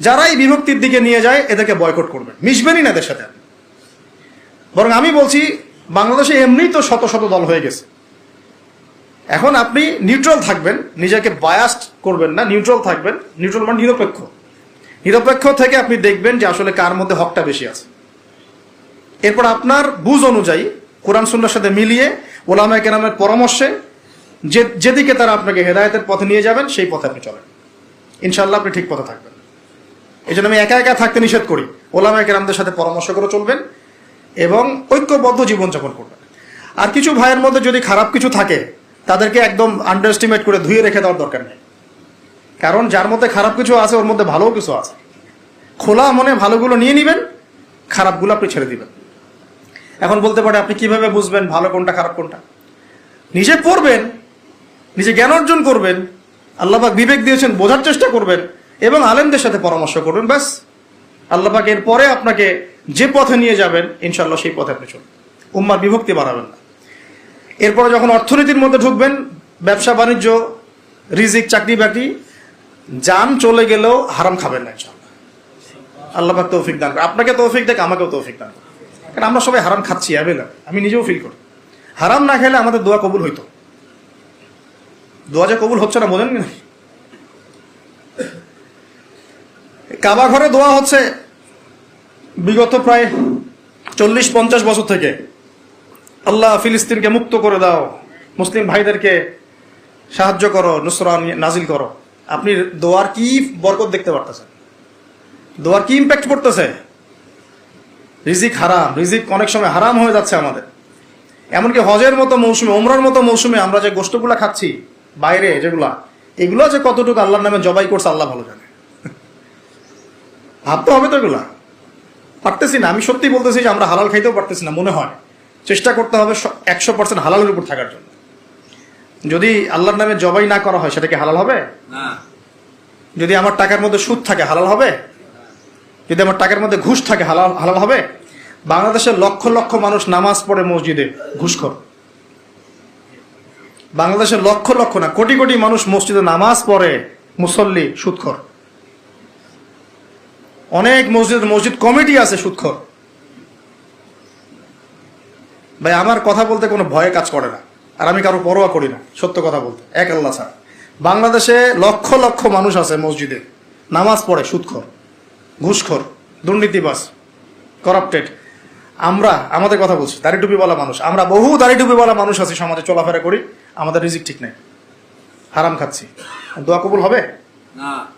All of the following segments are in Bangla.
যারা এই বিভক্তির দিকে নিয়ে যায়, এদেরকে বয়কট করবেন। মিশবেনই না এদের সাথে বরং আমি বলছি, বাংলাদেশে এমনিই তো শত শত দল হয়ে গেছে। এখন আপনি নিউট্রাল থাকবেন, নিজেকে বায়াস্ট করবেন না নিউট্রাল থাকবেন। নিউট্রাল মানে নিরপেক্ষ। নিরপেক্ষ থেকে আপনি দেখবেন যে আসলে কার মধ্যে হকটা বেশি আছে। এরপর আপনার বুঝ অনুযায়ী কোরআন সুন্নার সাথে মিলিয়ে ওলামা কেরামের পরামর্শে যে যেদিকে তারা আপনাকে হেদায়তের পথে নিয়ে যাবেন, সেই পথে আপনি চলেন। ইনশাল্লাহ আপনি ঠিক পথে থাকবেন। এই জন্য আমি একা একা থাকতে নিষেধ করি। ওলামা কেরামদের সাথে পরামর্শ করে চলবেন এবং ঐক্যবদ্ধ জীবনযাপন করবেন। আর কিছু ভাইয়ের মধ্যে যদি খারাপ কিছু থাকে, তাদেরকে একদম আন্ডার এস্টিমেট করে ধুয়ে রেখে দেওয়ার দরকার নেই। কারণ যার মধ্যে খারাপ কিছু আছে, ওর মধ্যে ভালোও কিছু আছে। খোলা মনে ভালোগুলো নিয়ে নেবেন, খারাপগুলো আপনি ছেড়ে দিবেন। এখন বলতে পারে, আপনি কীভাবে বুঝবেন ভালো কোনটা, খারাপ কোনটা? নিজে পড়বেন, নিজে জ্ঞান অর্জন করবেন আল্লাহবাক বিবেক দিয়েছেন, বোঝার চেষ্টা করবেন এবং আলেমদের সাথে পরামর্শ করবেন ব্যাস। আল্লাহবাক এর পরে আপনাকে যে পথে নিয়ে যাবেন ইনশাল্লাহ সেই পথে আপনি চলবেন উম্মার বিভক্তি বাড়াবেন না। এরপরে যখন অর্থনীতির মধ্যে ঢুকবেন, ব্যবসা, বাণিজ্য, রিজিক, চাকরি, বাকরি, যান চলে গেলেও হারাম খাবেন না ইনশাল্লাহ আল্লাহ পাক তৌফিক দান আপনাকে তৌফিক দেখ আমাকেও তৌফিক দান করে কারণ আমরা সবাই হারাম খাচ্ছি অ্যাভেলেবল আমি নিজেও ফিল করি। হারাম না খেলে আমাদের দোয়া কবুল হইতো। দোয়া যে কবুল হচ্ছে না বোঝেন না কাবা ঘরে দোয়া হচ্ছে বিগত প্রায় চল্লিশ, পঞ্চাশ বছর থেকে। আল্লাহ ফিলিস্তিনকে মুক্ত করে দাও। মুসলিম ভাইদেরকে সাহায্য করো, নুসরা নাজিল করো। আপনি দোয়ার কি বরকত দেখতে পারতেছেন? দোয়ার কি ইম্প্যাক্ট পড়তেছে? রিজিক হারাম। রিজিক অনেক সময় হারাম হয়ে যাচ্ছে আমাদের। এমনকি হজের মতো মৌসুমে ওমরার মতো মৌসুমে আমরা যে গোষ্ঠগুলা খাচ্ছি, বাইরে যেগুলা, এগুলো যে কতটুকু আল্লাহর নামে জবাই করছে, আল্লাহ ভালো জানে। ভাবতে হবে তো এগুলা। পারতেছি না আমি সত্যি বলতেছি যে আমরা হালাল খাইতেও পারতেছি না মনে হয়। চেষ্টা করতে হবে একশো পার্সেন্ট হালালের উপর থাকার জন্য। যদি আল্লাহর নামে জবাই না করা হয় সেটা কি হালাল হবে? যদি আমার টাকার মধ্যে সুদ থাকে হালাল হবে? যদি আমার টাকার মধ্যে ঘুষ থাকে হালাল হালাল হবে? বাংলাদেশের লক্ষ লক্ষ মানুষ নামাজ পড়ে মসজিদে ঘুষখোর। বাংলাদেশের লক্ষ লক্ষ না কোটি কোটি মানুষ মসজিদে নামাজ পড়ে মুসল্লি সুদখর। অনেক মসজিদ মসজিদ কমিটি আছে সুদখর ভাই, আমার কথা বলতে কোনো ভয়ে কাজ করে না। আর আমি কারও পরোয়া করি না, সত্য কথা বলতে। এক আল্লাহ ছাড়া। বাংলাদেশে লক্ষ লক্ষ মানুষ আছে মসজিদে। নামাজ পড়ে সুদখর ঘুষখোর দুর্নীতিবাস করাপ্টেড আমরা, আমাদের কথা বলছি দাড়ি টুপি বলা মানুষ। আমরা বহু দাড়ি টুপি বলা মানুষ আছি, সমাজে চলাফেরা করি। আমাদের রিজিক ঠিক নেই। হারাম খাচ্ছি। দোয়া কবুল হবে? না।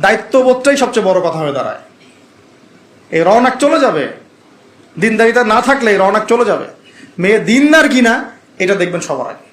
দায়িত্ববোধটাই সবচেয়ে বড় কথা হয়ে দাঁড়ায়। এই রওনাক চলে যাবে। দিনদারিতা না থাকলে এই রওনাক চলে যাবে। মেয়ে দিন দিনদার কিনা, এটা দেখবেন সবার আগে।